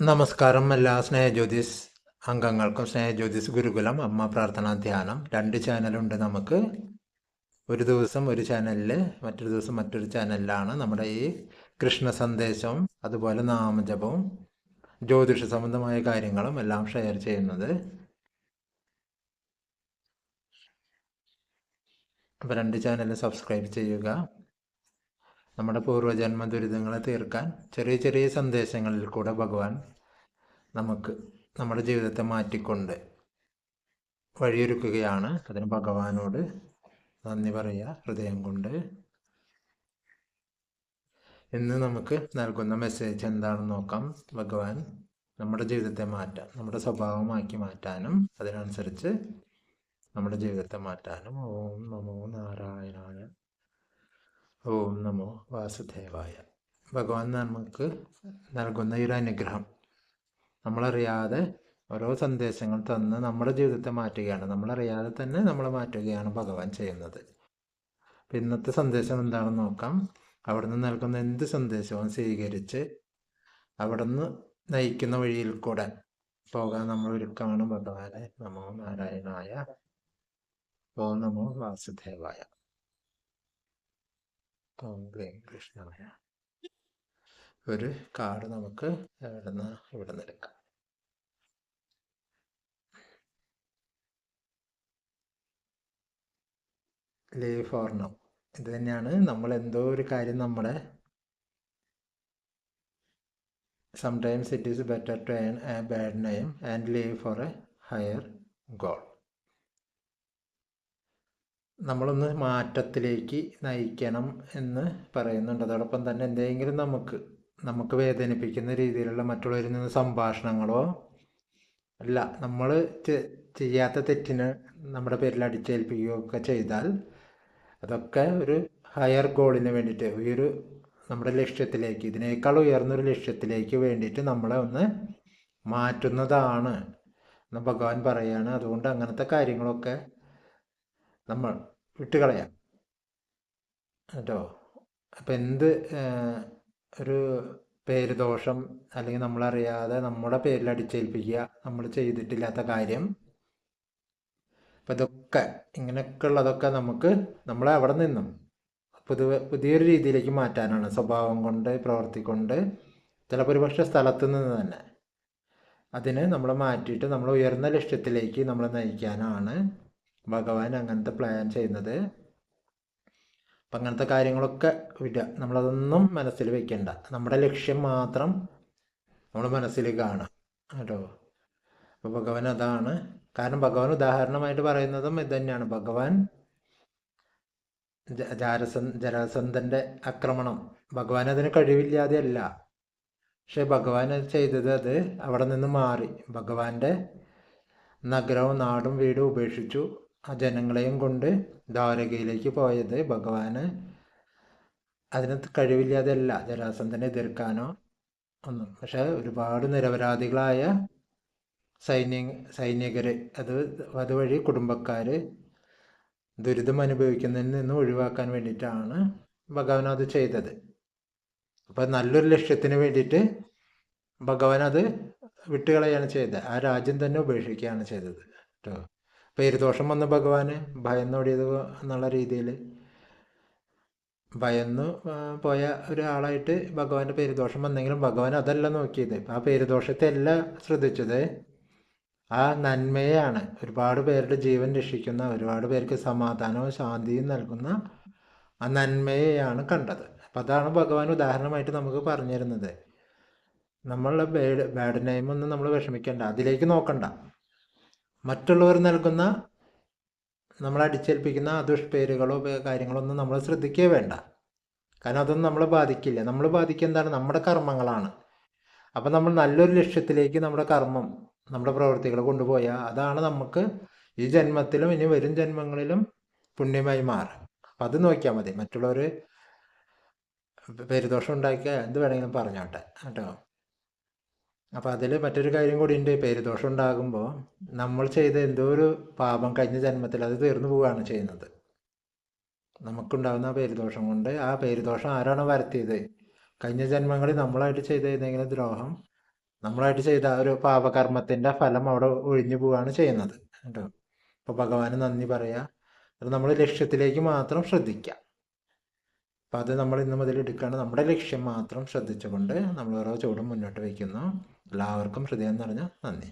നമസ്കാരം എല്ലാ സ്നേഹ സ്നേഹജ്യോതിസ് അംഗങ്ങൾക്കും സ്നേഹ സ്നേഹജ്യോതിസ് ഗുരുകുലം അമ്മ പ്രാർത്ഥനാ ധ്യാനം. രണ്ട് ചാനലുണ്ട് നമുക്ക്. ഒരു ദിവസം ഒരു ചാനലിൽ മറ്റൊരു ദിവസം മറ്റൊരു ചാനലിലാണ് നമ്മുടെ ഈ കൃഷ്ണ സന്ദേശവും അതുപോലെ നാമജപവും ജ്യോതിഷ സംബന്ധമായ കാര്യങ്ങളും എല്ലാം ഷെയർ ചെയ്യുന്നത്. അപ്പോൾ രണ്ട് ചാനൽ സബ്സ്ക്രൈബ് ചെയ്യുക. നമ്മുടെ പൂർവജന്മ ദുരിതങ്ങളെ തീർക്കാൻ ചെറിയ ചെറിയ സന്ദേശങ്ങളിൽ കൂടെ ഭഗവാൻ നമുക്ക് നമ്മുടെ ജീവിതത്തെ മാറ്റിക്കൊണ്ട് വഴിയൊരുക്കുകയാണ്. അതിന് ഭഗവാനോട് നന്ദി പറയുക. ഹൃദയം കൊണ്ട് ഇന്ന് നമുക്ക് നൽകുന്ന മെസ്സേജ് എന്താണെന്ന് നോക്കാം. ഭഗവാൻ നമ്മുടെ ജീവിതത്തെ മാറ്റാൻ നമ്മുടെ സ്വഭാവമാക്കി മാറ്റാനും അതിനനുസരിച്ച് നമ്മുടെ ജീവിതത്തെ മാറ്റാനും. ഓം നമോ നാരായണായ ഓം നമോ വാസുദേവായ. ഭഗവാൻ നമുക്ക് നൽകുന്ന ഒരു അനുഗ്രഹം. നമ്മളറിയാതെ ഓരോ സന്ദേശങ്ങൾ തന്ന് നമ്മുടെ ജീവിതത്തെ മാറ്റുകയാണ്. നമ്മളറിയാതെ തന്നെ നമ്മളെ മാറ്റുകയാണ് ഭഗവാൻ ചെയ്യുന്നത്. അപ്പം ഇന്നത്തെ സന്ദേശം എന്താണെന്ന് നോക്കാം. അവിടുന്ന് നൽകുന്ന എന്ത് സന്ദേശവും സ്വീകരിച്ച് അവിടുന്ന് നയിക്കുന്ന വഴിയിൽ കൂടെ പോകാൻ നമ്മൾ ഒരുക്കമാണ്. ഭഗവാനെ നമോ നാരായണായ. ഓം നമോ വാസുദേവായ. ഓം ക്ലീം കൃഷ്ണായ ഒരു കാർഡ് നമുക്ക് ഇവിടുന്ന് ഇവിടെ നിന്ന് എടുക്കാം. ലീവ് ഫോർ നൗ ഇത് തന്നെയാണ് നമ്മൾ എന്തോ ഒരു കാര്യം നമ്മുടെ sometimes it is better to bad name and leave for a higher goal നമ്മളൊന്ന് മാറ്റത്തിലേക്ക് നയിക്കണം എന്ന് പറയുന്നുണ്ട്. അതോടൊപ്പം തന്നെ എന്തെങ്കിലും നമുക്ക് നമുക്ക് വേദനിപ്പിക്കുന്ന രീതിയിലുള്ള മറ്റുള്ളവരിൽ നിന്ന് സംഭാഷണങ്ങളോ അല്ല നമ്മൾ ചെയ്യാത്ത തെറ്റിന് നമ്മുടെ പേരിൽ അടിച്ചേൽപ്പിക്കുകയോ ഒക്കെ ചെയ്താൽ അതൊക്കെ ഒരു ഹയർ ഗോളിന് വേണ്ടിയിട്ട് ഈ ഒരു നമ്മുടെ ലക്ഷ്യത്തിലേക്ക് ഇതിനേക്കാൾ ഉയർന്നൊരു ലക്ഷ്യത്തിലേക്ക് വേണ്ടിയിട്ട് നമ്മളെ ഒന്ന് മാറ്റുന്നതാണ് എന്ന് ഭഗവാൻ പറയാണ്. അതുകൊണ്ട് അങ്ങനത്തെ കാര്യങ്ങളൊക്കെ നമ്മൾ വിട്ടുകളയാം. കേട്ടോ? അപ്പം എന്ത് ഒരു പേര് ദോഷം അല്ലെങ്കിൽ നമ്മളറിയാതെ നമ്മുടെ പേരിൽ അടിച്ചേൽപ്പിക്കുക നമ്മൾ ചെയ്തിട്ടില്ലാത്ത കാര്യം. അപ്പം ഇതൊക്കെ ഇങ്ങനെയൊക്കെ ഉള്ളതൊക്കെ നമുക്ക് നമ്മളെ അവിടെ നിന്നും പുതിയ പുതിയൊരു രീതിയിലേക്ക് മാറ്റാനാണ്. സ്വഭാവം കൊണ്ട് പ്രവർത്തി കൊണ്ട് ചിലപ്പോൾ ഒരുപക്ഷെ സ്ഥലത്ത് നിന്ന് തന്നെ. അതിന് നമ്മൾ മാറ്റിയിട്ട് നമ്മൾ ഉയർന്ന ലക്ഷ്യത്തിലേക്ക് നമ്മൾ നയിക്കാനാണ് ഭഗവാൻ അങ്ങനത്തെ പ്ലാൻ ചെയ്യുന്നത്. അപ്പം അങ്ങനത്തെ കാര്യങ്ങളൊക്കെ വിടുക നമ്മളതൊന്നും മനസ്സിൽ വെക്കണ്ട. നമ്മുടെ ലക്ഷ്യം മാത്രം നമ്മൾ മനസ്സിൽ കാണാം. കേട്ടോ? അപ്പോൾ ഭഗവാൻ അതാണ്. കാരണം ഭഗവാൻ ഉദാഹരണമായിട്ട് പറയുന്നതും ഇത് തന്നെയാണ്. ഭഗവാൻ ജാരസ ജരാസന്ധന്റെ ആക്രമണം. ഭഗവാൻ അതിന് കഴിവില്ലാതെ അല്ല പക്ഷെ ഭഗവാൻ ചെയ്തത് അത് അവിടെ നിന്ന് മാറി. ഭഗവാന്റെ നഗരവും നാടും വീടും ഉപേക്ഷിച്ചു. ആ ജനങ്ങളെയും കൊണ്ട് ദ്വാരകയിലേക്ക് പോയത് ഭഗവാന്. അതിന് കഴിവില്ലാതെയല്ല ജരാസന്ധനെ എതിർക്കാനോ ഒന്നും. പക്ഷെ ഒരുപാട് നിരപരാധികളായ സൈന്യ സൈനികർ അത് അതുവഴി കുടുംബക്കാർ ദുരിതം അനുഭവിക്കുന്നതിൽ നിന്ന് ഒഴിവാക്കാൻ വേണ്ടിയിട്ടാണ് ഭഗവാൻ അത് ചെയ്തത്. അപ്പം നല്ലൊരു ലക്ഷ്യത്തിന് വേണ്ടിയിട്ട് ഭഗവാൻ അത് വിട്ടുകളയാണ് ചെയ്തത്. ആ രാജ്യം തന്നെ ഉപേക്ഷിക്കുകയാണ് ചെയ്തത് കേട്ടോ. പേരുദോഷം വന്ന ഭഗവാന് ഭയന്നോടിയത് എന്നുള്ള രീതിയിൽ ഭയന്നു പോയ ഒരാളായിട്ട് ഭഗവാന്റെ പേരുദോഷം വന്നെങ്കിലും ഭഗവാൻ അതല്ല നോക്കിയത്. ആ പേരുദോഷത്തെ അല്ല ശ്രദ്ധിച്ചത്. ആ നന്മയാണ് ഒരുപാട് പേരുടെ ജീവൻ രക്ഷിക്കുന്ന ഒരുപാട് പേർക്ക് സമാധാനവും ശാന്തിയും നൽകുന്ന ആ നന്മയെയാണ് കണ്ടത്. അപ്പം അതാണ് ഭഗവാൻ ഉദാഹരണമായിട്ട് നമുക്ക് പറഞ്ഞു തരുന്നത് നമ്മളുടെ ബാഡ് ബാഡ് നെയിമൊന്നും നമ്മൾ വിഷമിക്കേണ്ട. അതിലേക്ക് നോക്കണ്ട. മറ്റുള്ളവർ നൽകുന്ന നമ്മളെ അടിച്ചേൽപ്പിക്കുന്ന ദുഷ്പേരുകളോ കാര്യങ്ങളോ ഒന്നും നമ്മൾ ശ്രദ്ധിക്കുകയേ വേണ്ട. കാരണം അതൊന്നും നമ്മളെ ബാധിക്കില്ല. നമ്മൾ ബാധിക്കുക എന്താണ്? നമ്മുടെ കർമ്മങ്ങളാണ്. അപ്പം നമ്മൾ നല്ലൊരു ലക്ഷ്യത്തിലേക്ക് നമ്മുടെ കർമ്മം നമ്മുടെ പ്രവൃത്തികൾ കൊണ്ടുപോയാൽ അതാണ് നമുക്ക് ഈ ജന്മത്തിലും ഇനി വരും ജന്മങ്ങളിലും പുണ്യമായി മാറുക അപ്പം അത് നോക്കിയാൽ മതി. മറ്റുള്ളവർ പെരുദോഷം ഉണ്ടാക്കിയ എന്ത് വേണമെങ്കിലും പറഞ്ഞോട്ടെ. കേട്ടോ. അപ്പോൾ അതിൽ മറ്റൊരു കാര്യം കൂടി ഉണ്ട്. പേരുദോഷം ഉണ്ടാകുമ്പോൾ നമ്മൾ ചെയ്ത എന്തോ ഒരു പാപം കഴിഞ്ഞ ജന്മത്തിൽ അത് തീർന്നു പോവുകയാണ് ചെയ്യുന്നത്. നമുക്കുണ്ടാകുന്ന പേരുദോഷം കൊണ്ട് ആ പേരുദോഷം ആരാണ് വരുത്തിയത്? കഴിഞ്ഞ ജന്മങ്ങളിൽ നമ്മളായിട്ട് ചെയ്ത ഏതെങ്കിലും ദ്രോഹം നമ്മളായിട്ട് ചെയ്ത ഒരു പാപകർമ്മത്തിന്റെ ഫലം അവിടെ ഒഴിഞ്ഞു പോവുകയാണ് ചെയ്യുന്നത്. കേട്ടോ? അപ്പോൾ ഭഗവാന് നന്ദി പറയുക അത് നമ്മൾ ലക്ഷ്യത്തിലേക്ക് മാത്രം ശ്രദ്ധിക്കുക അപ്പോൾ അത് നമ്മൾ ഇന്ന് മുതൽ എടുക്കുകയാണ് നമ്മുടെ ലക്ഷ്യം മാത്രം ശ്രദ്ധിച്ചുകൊണ്ട് നമ്മൾ ഓരോ ചുവടും മുന്നോട്ട് വയ്ക്കുന്നു. എല്ലാവർക്കും ഹൃദയം നിറഞ്ഞ നന്ദി.